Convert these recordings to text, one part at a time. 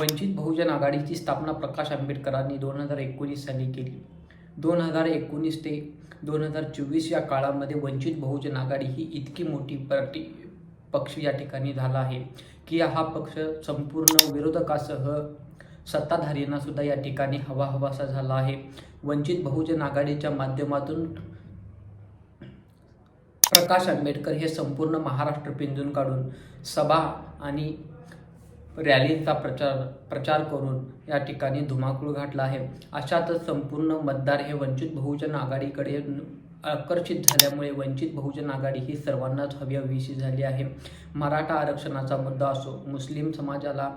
वंचित बहुजन आघाडीची स्थापना प्रकाश आंबेडकरांनी दोन हजार एकोणीस साली केली. दोन हजार एकोणीस ते दोन हजार चोवीस या काळामध्ये वंचित बहुजन आघाडी ही इतकी मोठी पार्टी पक्ष या ठिकाणी झाला आहे की हा पक्ष संपूर्ण विरोधकासह सत्ताधारींना सुद्धा या ठिकाणी हवा हवासा झाला आहे. वंचित बहुजन आघाडीच्या माध्यमातून प्रकाश आंबेडकर हे संपूर्ण महाराष्ट्र पिंजून काढून सभा आणि रॅलींचा प्रचार प्रचार करून या ठिकाणी धुमाकूळ घातला आहे. अशातच संपूर्ण मतदार हे वंचित बहुजन आघाडीकडे आकर्षित झाल्यामुळे वंचित बहुजन आघाडी ही सर्वांनाच हवी झाली आहे. मराठा आरक्षणाचा मुद्दा असो मुस्लिम समाजाला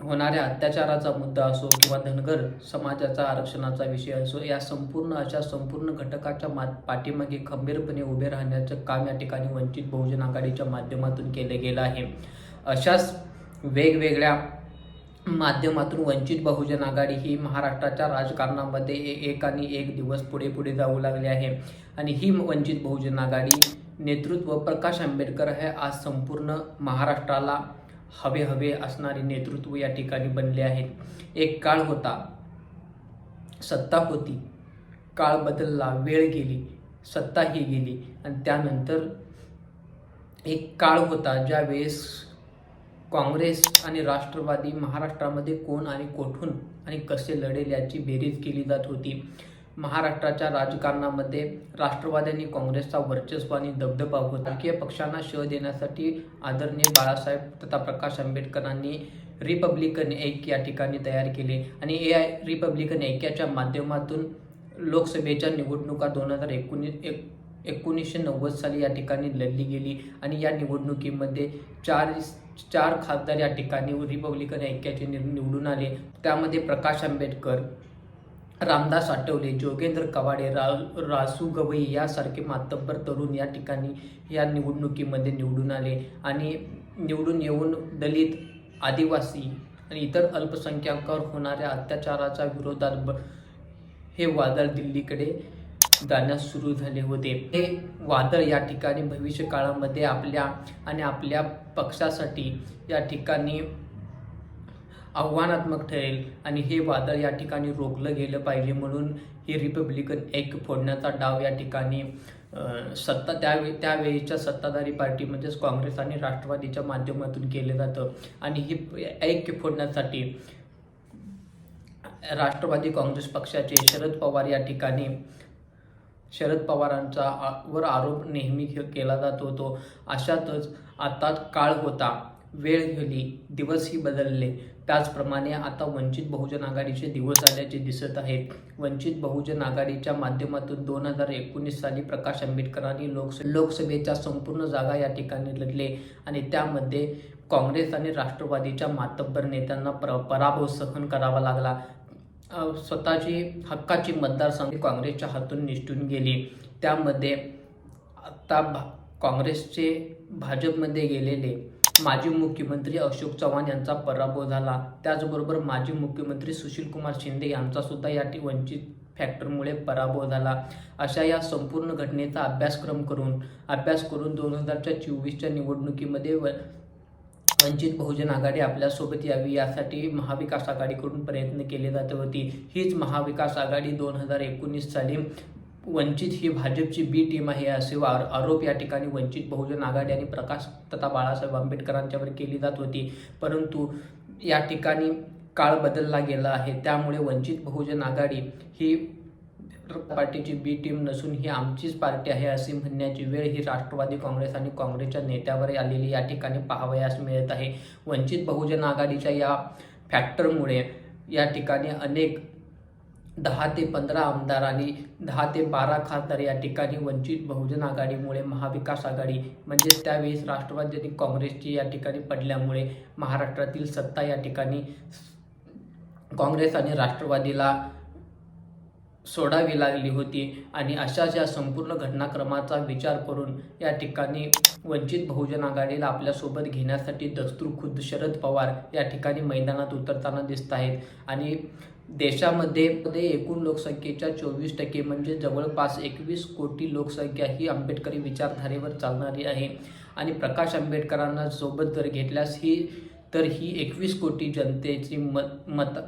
होणाऱ्या अत्याचाराचा मुद्दा असो किंवा धनगर समाजाचा आरक्षणाचा विषय असो या संपूर्ण अशा संपूर्ण घटकाच्या मा पाठीमागे खंबीरपणे उभे राहण्याचं काम या ठिकाणी वंचित बहुजन आघाडीच्या माध्यमातून केलं गेलं आहे. अशाच वेगवेगळ्या माध्यमातून वंचित बहुजन आघाडी ही महाराष्ट्राच्या राजकारणामध्ये एक आणि एक दिवस पुढे पुढे जाऊ लागले आहे. आणि ही वंचित बहुजन आघाडी नेतृत्व प्रकाश आंबेडकर हे आज संपूर्ण महाराष्ट्राला हवे हवे असणारे नेतृत्व या ठिकाणी बनले आहेत. एक काळ होता. सत्ता होती. काळ बदलला. वेळ गेली. सत्ता ही गेली. आणि त्यानंतर एक काळ होता ज्यावेळेस काँग्रेस आणि राष्ट्रवादी महाराष्ट्रामध्ये कोण आणि कोठून आणि कसे लढेल याची बेरीज केली जात होती. महाराष्ट्राच्या राजकारणामध्ये राष्ट्रवादी काँग्रेसचा वर्चस्व आणि दबदबा होता. राजकीय पक्षांना शह देण्यासाठी आदरणीय बाळासाहेब तथा प्रकाश आंबेडकरांनी रिपब्लिकन एक या ठिकाणी तयार केले आणि ए आय रिपब्लिकन ऐक्याच्या माध्यमातून लोकसभेच्या निवडणुका दोन हजार एकोणीस एक एकोणीसशे नव्वद साली या ठिकाणी लढली गेली आणि या निवडणुकीमध्ये चार चार खासदार या ठिकाणी रिपब्लिकन ऐक्याचे नि- निवडून आले. त्यामध्ये प्रकाश आंबेडकर रामदास आठवले जोगेंद्र कवाडे रा रासू गवई यासारखे मातब्बर तरुण या ठिकाणी या निवडणुकीमध्ये निवडून आले आणि निवडून येऊन दलित आदिवासी आणि इतर अल्पसंख्याकांवर होणाऱ्या अत्याचाराच्या विरोधात ब हे वादळ दिल्लीकडे जाण्यास सुरू झाले होते. हे वादळ या ठिकाणी भविष्य काळामध्ये आपल्या आणि आपल्या पक्षासाठी या ठिकाणी आव्हानात्मक ठरेल आणि हे वादळ या ठिकाणी रोखलं गेलं पाहिजे म्हणून हे रिपब्लिकन एक फोडण्याचा डाव या ठिकाणी सत्ता त्यावेळी त्यावेळीच्या सत्ताधारी पार्टी म्हणजेच काँग्रेस आणि राष्ट्रवादीच्या माध्यमातून केलं जातं. आणि हे ऐक्य फोडण्यासाठी राष्ट्रवादी काँग्रेस पक्षाचे शरद पवार या ठिकाणी शरद पवारांचा वर आरोप नेहमी केला जात होतो. अशातच आता काळ होता. वेळ गेली दिवसही बदलले. त्याचप्रमाणे आता वंचित बहुजन आघाडीचे दिवस आल्याचे दिसत आहेत. वंचित बहुजन आघाडीच्या माध्यमातून दोन हजार एकोणीस साली प्रकाश आंबेडकरांनी लोकस लोकसभेच्या संपूर्ण जागा या ठिकाणी लढले आणि त्यामध्ये काँग्रेस आणि राष्ट्रवादीच्या मातब्बर नेत्यांना प्र पराभव सहन करावा लागला. स्वतःची हक्काची मतदारसंघ काँग्रेसच्या हातून निष्ठून गेली. त्यामध्ये आता भा काँग्रेसचे भाजपमध्ये गेलेले माजी मुख्यमंत्री अशोक चव्हाण यांचा पराभव झाला. त्याचबरोबर माजी मुख्यमंत्री सुशीलकुमार शिंदे यांचासुद्धा या ठि- वंचित फॅक्टरमुळे पराभव झाला. अशा या संपूर्ण घटनेचा अभ्यासक्रम करून अभ्यास करून दोन हजारच्या चोवीसच्या निवडणुकीमध्ये व वंचित बहुजन आघाडी आपल्यासोबत यावी यासाठी महाविकास आघाडीकडून प्रयत्न केले जात होती. हीच महाविकास आघाडी दोन हजार एकोणीस साली वंचित ही भाजपची बी टीम आहे असे आरोप या ठिकाणी वंचित बहुजन आघाडी आणि प्रकाश तथा बाळासाहेब आंबेडकरांच्यावर केली जात होती. परंतु या ठिकाणी काळ बदलला गेला आहे. त्यामुळे वंचित बहुजन आघाडी ही पार्टीची बी टीम नसून ही आमचीच पार्टी आहे असे म्हणण्याची वेळ ही राष्ट्रवादी काँग्रेस आणि काँग्रेसच्या नेत्यावर आलेली या ठिकाणी पाहावयास मिळत आहे. वंचित बहुजन आघाडीच्या या फॅक्टरमुळे या ठिकाणी अनेक दहा ते पंधरा आमदार आणि दहा ते बारा खासदार या ठिकाणी वंचित बहुजन आघाडीमुळे महाविकास आघाडी म्हणजेच त्यावेळेस राष्ट्रवादी आणि काँग्रेसची या ठिकाणी पडल्यामुळे महाराष्ट्रातील सत्ता या ठिकाणी काँग्रेस आणि राष्ट्रवादीला सोडावी लागली होती. आणि अशाच या संपूर्ण घटनाक्रमाचा विचार करून या ठिकाणी वंचित बहुजन आघाडीला आपल्यासोबत घेण्यासाठी दस्तूर खुद्द शरद पवार या ठिकाणी मैदानात उतरताना दिसत आहेत. आणि देशामध्ये एकूण लोकसंख्येच्या चोवीस टक्के म्हणजे जवळपास एकवीस कोटी लोकसंख्या ही आंबेडकरी विचारधारेवर चालणारी आहे. आणि प्रकाश आंबेडकरांना सोबत जर घेतल्यास ही तर ही एकवीस कोटी जनतेची मत मत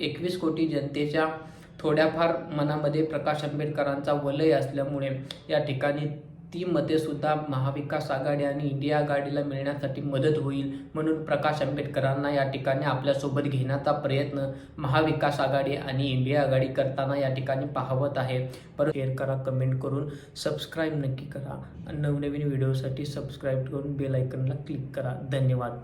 एकवीस कोटी जनतेच्या थोड्याफार मनामध्ये प्रकाश आंबेडकरांचा वलय असल्यामुळे या ठिकाणी ती मते सुद्धा महाविकास आघाडी आणि इंडिया आघाडीला मिळण्यासाठी मदत होईल म्हणून प्रकाश आंबेडकरांना या ठिकाणी आपल्यासोबत घेण्याचा प्रयत्न महाविकास आघाडी आणि इंडिया आघाडी करताना या ठिकाणी पाहवत आहे. परत शेअर करा कमेंट करून सबस्क्राईब नक्की करा. आणि नवनवीन व्हिडिओसाठी सबस्क्राईब करून बेल आयकनला क्लिक करा. धन्यवाद.